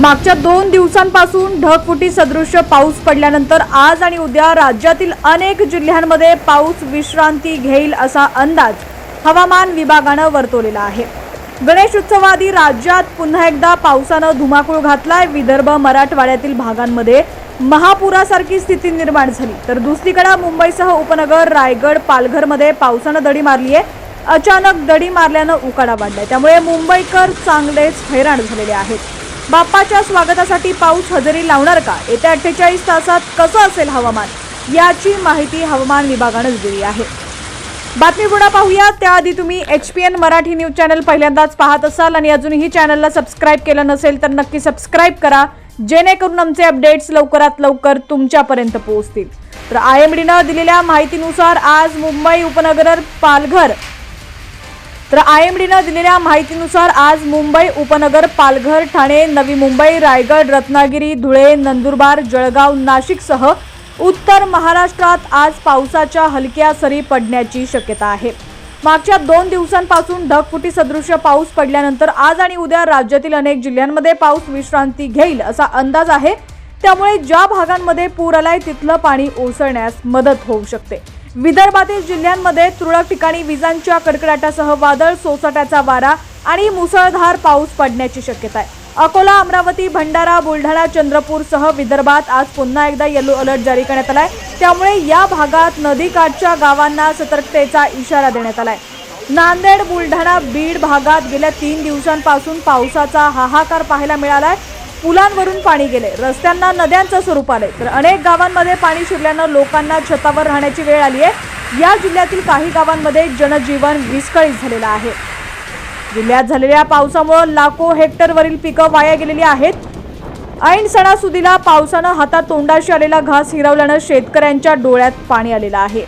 मागच्या दोन दिवसांपासून ढगफुटी सदृश्य पाऊस पडल्यानंतर आज आणि उद्या राज्यातील अनेक जिल्ह्यांमध्ये पाऊस विश्रांती घेईल असा अंदाज हवामान विभागानं वर्तवलेला आहे. गणेश उत्सवाआधी राज्यात पुन्हा एकदा पावसानं धुमाकूळ घातलाय. विदर्भ मराठवाड्यातील भागांमध्ये महापुरासारखी स्थिती निर्माण झाली. तर दुसरीकडे मुंबईसह उपनगर रायगड पालघरमध्ये पावसानं दडी मारली आहे अचानक दडी मारल्यानं उकाडा वाढलाय. त्यामुळे मुंबईकर चांगलेच हैराण झालेले आहेत. बाप्पाच्या स्वागतासाठी पाऊस हजेरी लावणार का? येत्या अठ्ठेचाळीस तासात कसं असेल हवामान? याची माहिती हवामान विभागानं दिली आहे. बातमी पुढे पाहूया त्याआधी तुम्ही H P N Marathi news channel पहिल्यांदाच पाहत असाल आणि अजूनही चॅनलला सबस्क्राईब केलं नसेल तर नक्की सबस्क्राईब करा जेणेकरून आमचे अपडेट्स लवकरात लवकर तुमच्यापर्यंत पोहोचतील. तर आय एम डीनं दिलेल्या माहितीनुसार आज मुंबई उपनगर पालघर तर आय एम डीनं दिलेल्या माहितीनुसार आज मुंबई उपनगर पालघर ठाणे नवी मुंबई रायगड रत्नागिरी धुळे नंदुरबार जळगाव नाशिकसह उत्तर महाराष्ट्रात आज पावसाच्या हलक्या सरी पडण्याची शक्यता आहे. मागच्या दोन दिवसांपासून ढगफुटी सदृश्य पाऊस पडल्यानंतर आज आणि उद्या राज्यातील अनेक जिल्ह्यांमध्ये पाऊस विश्रांती घेईल असा अंदाज आहे. त्यामुळे ज्या भागांमध्ये पूर आलाय तिथलं पाणी ओसरण्यास मदत होऊ शकते. विदर्भातील जिल्ह्यांमध्ये तुरळक ठिकाणी विजांच्या कडकडाटासह वादळ सोसाट्याचा वारा आणि मुसळधार पाऊस पडण्याची शक्यता आहे. अकोला अमरावती भंडारा बुलढाणा चंद्रपूरसह विदर्भात आज पुन्हा एकदा येलो अलर्ट जारी करण्यात आलाय. त्यामुळे या भागात नदीकाठच्या गावांना सतर्कतेचा इशारा देण्यात आलाय. नांदेड बुलढाणा बीड भागात गेल्या तीन दिवसांपासून पावसाचा हाहाकार पाहायला मिळालाय. पुलांवरून पाणी गेले. रस्त्यांना नद्यांचं स्वरूप आले. तर अनेक गावांमध्ये पाणी शिरल्यानं लोकांना छतावर राहण्याची वेळ आली आहे या जिल्ह्यातील काही गावांमध्ये जनजीवन विस्कळीत झालेलं आहे. जिल्ह्यात झालेल्या पावसामुळे लाखो हेक्टरवरील पिकं वाया गेलेली आहेत. ऐन सणासुदीला पावसानं हातात तोंडाशी आलेला घास हिरवल्यानं शेतकऱ्यांच्या डोळ्यात पाणी आलेलं आहे.